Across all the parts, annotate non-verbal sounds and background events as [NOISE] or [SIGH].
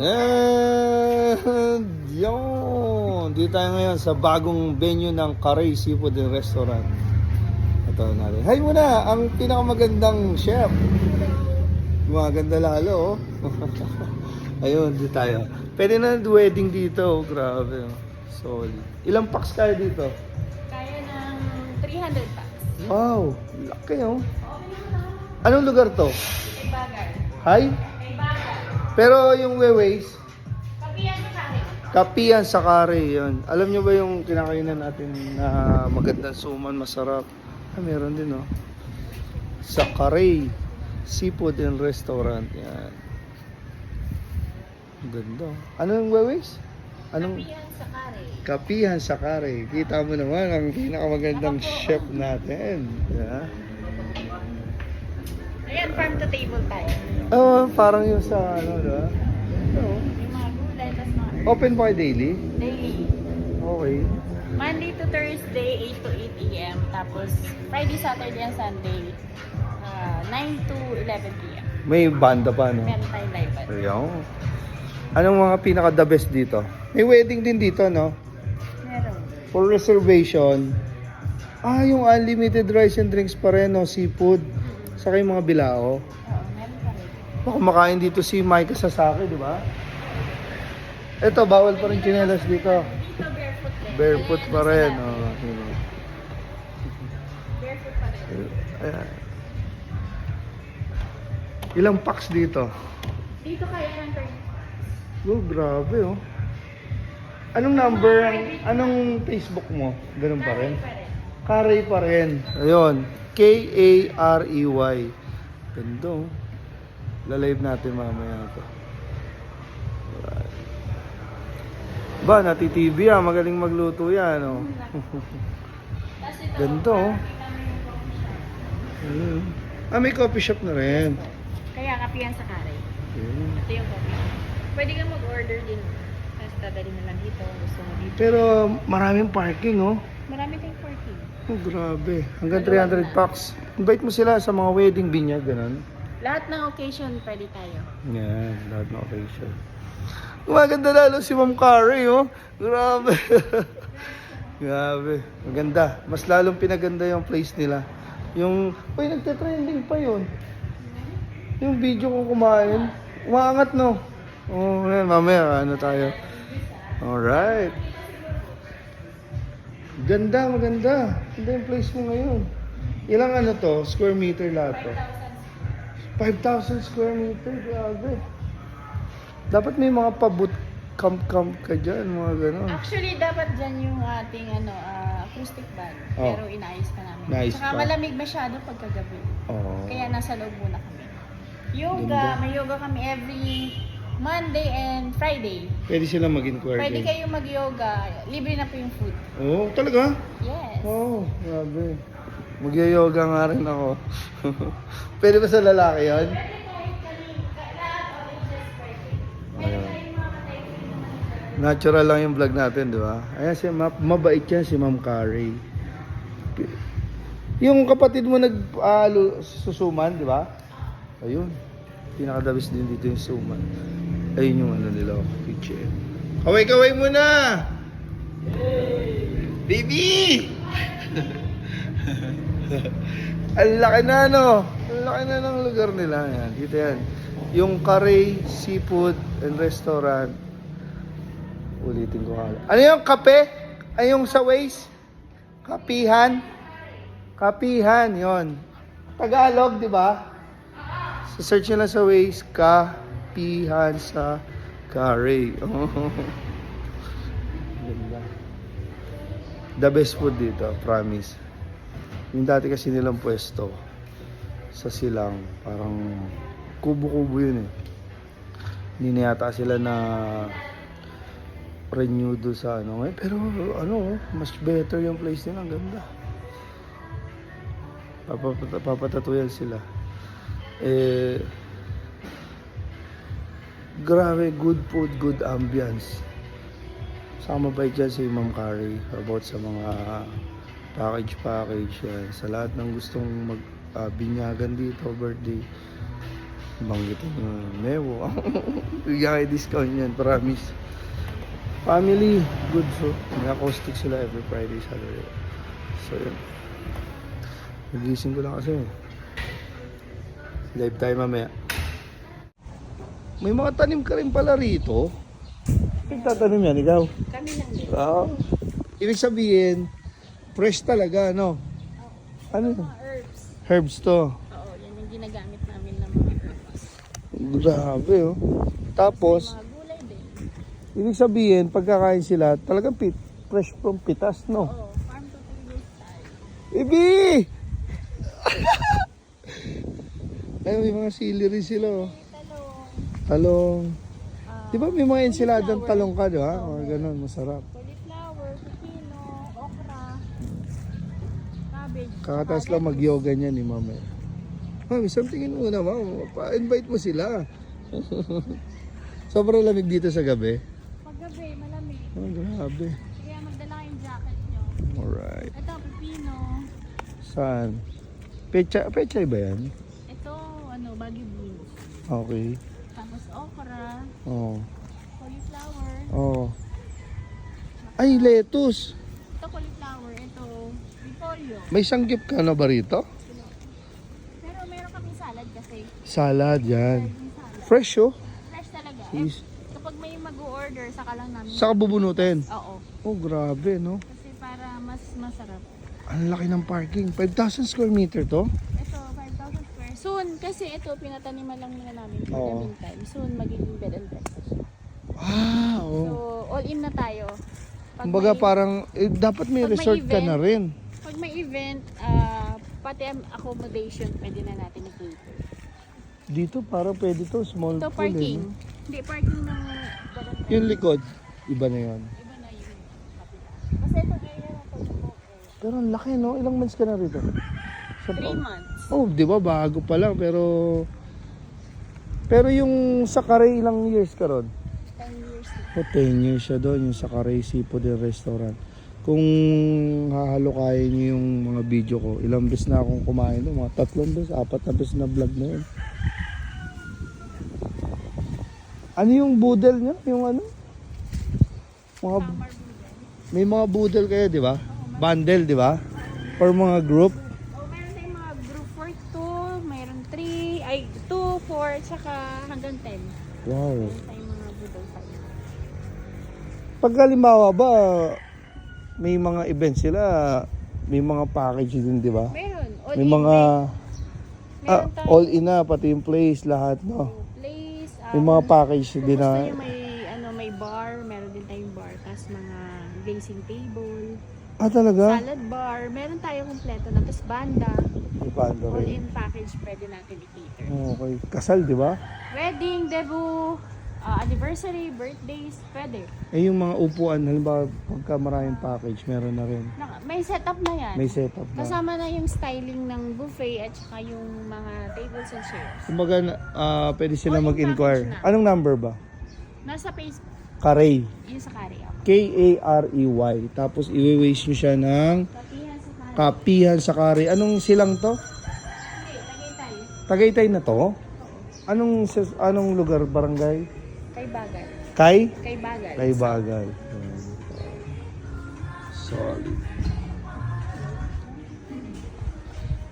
And yun. Dito tayo ngayon sa bagong venue ng Karay Seafood and Restaurant. Ito natin. Hi muna, ang pinakamagandang chef. Maganda lalo, oh. [LAUGHS] Ayun, dito tayo. Pwede na wedding dito, oh. grabe. Oh. Solid. Ilang packs kayo dito? Kaya ng 300 packs. Wow, laki oh. Anong lugar to? Hi? Pero yung Weways, Kapiyan sa kare. Kapiyan sa kare, yun. Alam nyo ba yung kinakainan natin na magandang suman, masarap? Ah, meron din, oh. Sa kare, seafood and restaurant, yan. Ganda. oh. Anong Weways? Anong Kapiyan sa kare. kapihan sa kare? Kita mo naman ang pinakamagandang chef natin. Yeah. Farm to table tayo. Oh, parang yung sa ano, diba? Oo. Yung mga gulay, tapos mga herbs. Open kayo daily? Daily. Okay. Monday to Thursday, 8 to 8 a.m. Tapos Friday, Saturday, and Sunday, ah, 9 to 11 p.m. May banda pa, no? Meron tayong live band. Ayaw. Anong mga pinaka the best dito? May wedding din dito, no? Meron. For reservation, ah, yung unlimited rice and drinks pa rin, no? Seafood. Saka yung mga bilao. Oo, meron pa rin. Kumakain dito si Micah Sasaki, di ba? Ito, bawal pa rin chinelas dito. Dito, barefoot pa rin. Oh. Barefoot pa rin. Ayan. Ilang packs dito? Dito kaya ng 30. Oh, grabe oh. Anong number, anong Facebook mo? Ganun pa rin? Carey pa rin. Ayun. K-A-R-E-Y. Ganda oh. Lalive natin mamaya ito. Alright. Ba, nati-TV ah. Magaling magluto yan oh. [LAUGHS] Ganito, oh. Ayun. Ah, may coffee shop na rin. Kaya kapiyan sa kare. Ayun. Ito yung coffee shop. Pwede kang mag-order din. Dadali mo lang dito. Gusto mo dito. Pero maraming parking oh. Marami tayong parking. Oh, grabe. Hanggang 300 packs. Invite mo sila sa mga wedding binyag, ganun. Lahat ng occasion pwede tayo. Yan, lahat ng occasion. Maganda lalo si Ma'am Carey, oh. Grabe. [LAUGHS] Grabe. Maganda. Mas lalong pinaganda yung place nila. Yung, uy, nagte-trending pa yun. Yung video ko kumain. Umaangat, no? Oh, yan, mamaya, ano tayo. Alright. Ganda, maganda. Ganda yung place mo ngayon. Ilang ano to? Square meter lahat to? 5,000 square meter, grabe. Dapat may mga pabut camp-camp ka dyan, mga gano'n. Actually, dapat dyan yung ating ano, ah, acoustic band. Oh. Pero inaayos pa namin. Naayos Saka pa. malamig masyado pagkagabi. Oo. Kaya nasa loob muna kami. Yoga, Ganda. may yoga kami every Monday and Friday. Pwede sila mag-inquire Pwede din. kayo mag-yoga. Libre na po yung food. Oo, talaga? Yes. Oo, oh, grabe. Mag-yoga nga rin ako. [LAUGHS] Pwede ba sa lalaki yan? Ayun. Natural lang yung vlog natin, di ba? Ayan si Ma mabait yan si Ma'am Carey. Yung kapatid mo nag ah, lu- susuman, di ba? Ayun. Pinakadabis din dito yung suman. Ayun yung ano nila, oh, kitchen. Kaway-kaway muna! Baby! [LAUGHS] Ang laki na no. Ang laki na ng lugar nila. Yan. Dito yan. Yung Carey Seafood and Restaurant. Ulitin ko kala. Ano yung kape? Ay yung sa Waze? Kapihan? Kapihan, yon. Tagalog, di ba? So search nyo lang sa Waze, Kapihan sa Carey. Oh. [LAUGHS] The best food dito, promise. Yung dati kasi nilang pwesto sa silang, parang kubo-kubo yun eh. Hindi na yata sila na renew do sa ano eh. Pero ano, mas better yung place nila. Ang ganda. Papatatuyan sila. Eh, grabe, good food, good ambience. Saka mabait dyan si Ma'am Carey about sa mga package package yan. Sa lahat ng gustong mag ah, binyagan dito, birthday. Banggitin yung Mewo. [LAUGHS] Bigyan kayo discount yan, promise. Family, good so. May acoustic sila every Friday, Saturday. So yun. Nagising ko lang kasi. Live tayo mamaya. May mga tanim ka rin pala rito. Nagtatanim yan, ikaw? Kami lang din. Oo. Ibig sabihin, fresh talaga, no? Ano yun? Mga herbs. Herbs to. Oo, yan yung ginagamit namin ng mga herbs. Grabe, oh. Tapos, Mga gulay din. ibig sabihin, pagkakain sila, talagang pit, fresh from pitas, no? Oo, farm to table style. Ibi! Ay, may mga celery sila, oh. Talong, Talong. ah, Di ba may mga ensiladang talong ka, di ba? Mga ganun, masarap. cauliflower, pepino, okra, cabbage. Kakataas lang mag-yoga niya ni mama. Mami, something muna, mama. Pa-invite mo sila. [LAUGHS] Sobrang lamig dito sa gabi. Paggabi, malamig. Oh, grabe. Kaya magdala kayong jacket nyo. Alright. Ito, pepino. Saan? Pecha, pecha ba yan? Baggy beans. Okay. Tapos okra, Oh. cauliflower. Oh. Ay, lettuce. Ito cauliflower, ito repolyo. May sanggip ka na ba rito? Pero meron kaming salad kasi. Salad yan. Salad. Fresh oh. Fresh talaga. Eh, Is, kapag may mag-order, saka lang namin. saka bubunutin. Oo. Oh, grabe no. Kasi para mas masarap. Ang laki ng parking. 5,000 square meter to? Ito, 5,000 square. Soon, kasi ito, pinataniman lang muna namin for the Oo. meantime. Soon, magiging bed and breakfast. Ah, So, all in na tayo. Pag Kumbaga may- parang, eh, dapat may pag may resort ka event, na rin. Pag may event, ah, pati ang accommodation, pwede na natin i-cater. Dito parang pwede to, small Ito, pool eh. parking. no? Hindi, parking ng bed and breakfast. Yung likod, iba na yun. Iba na yun. Kasi ito area na to. Pero ang laki no, ilang months ka na rito? Sa 3 months. Oh, di ba bago pa lang pero pero yung sa Karay ilang years ka ron? 10 years na. O 10 years siya doon yung sa Karay Seafood and Restaurant. Kung hahalukayin niyo yung mga video ko, ilang beses na akong kumain doon, mga tatlong beses, apat na beses na vlog na yun. Ano yung boodle niya? Yung ano? Mga, may mga boodle kayo, di ba? Bundle, di ba? Or mga group. Oh, meron tayong mga group for 2, mayroon 3, ay 2, 4, tsaka hanggang 10. Wow. Tayong. Pag halimbawa ba, may mga event sila, may mga package din, di ba? Meron. All May in, mga Meron ah, tayong all in na, pati yung place, lahat, no? place. May um, mga package kung din gusto na, nyo may, ano, may bar, meron din tayong bar. Tapos mga gazing table, ah talaga? salad bar, meron tayo kompleto na. Tapos May banda all rin. in package pwede natin i-cater. Okay. Kasal, di ba? Wedding, debut, ah, anniversary, birthdays, pwede. Eh yung mga upuan, halimbawa pagka maraming package, meron na rin. Naka, may setup na yan. May setup na. Kasama na yung styling ng buffet at saka yung mga tables and chairs. Kumbaga, ah, pwede sila All mag-inquire. na. Anong number ba? Nasa Facebook, Karay. yun sa. K-A-R-E-Y. E Tapos, i-waste nyo siya ng Kapihan sa Kari. Anong silang to? Hindi, tagay tayo. Tagaytay na to? Anong anong lugar barangay? Kay Bagal. Kay Kay Bagal. Kay Bagal. Solid.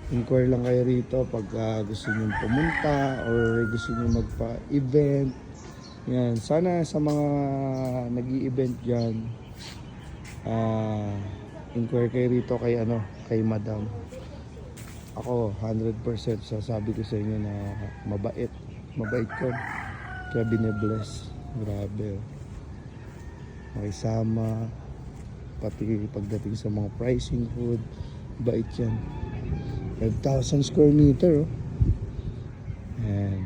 Inquire lang kayo rito pag ah, gusto niyo pumunta or gusto niyo magpa-event. Yan, sana sa mga nag event diyan ah inquire kayo rito kay ano, kay Madam. Ako 100% sasabi ko sa inyo na mabait. Mabait ko. Kaya bine-bless. Grabe. Makisama. Pati pagdating sa mga pricing food. Bait yan. 5,000 square meter. Oh. Ayan.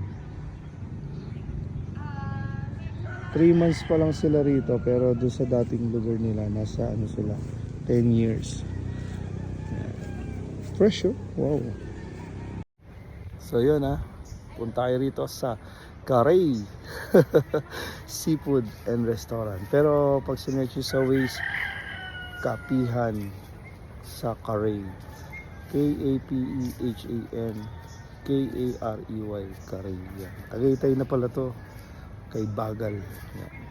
3 months pa lang sila rito pero doon sa dating lugar nila nasa ano sila 10 years. Fresh. Wow. So yun ah. Punta kayo rito sa Karay [LAUGHS] Seafood and Restaurant. Pero pag sinerch sa Waze, Kapihan sa Karay. K-A-P-E-H-A-N K-A-R-E-Y, Karey. Yan. Tagaytay na pala to. Kay Bagal. Yan.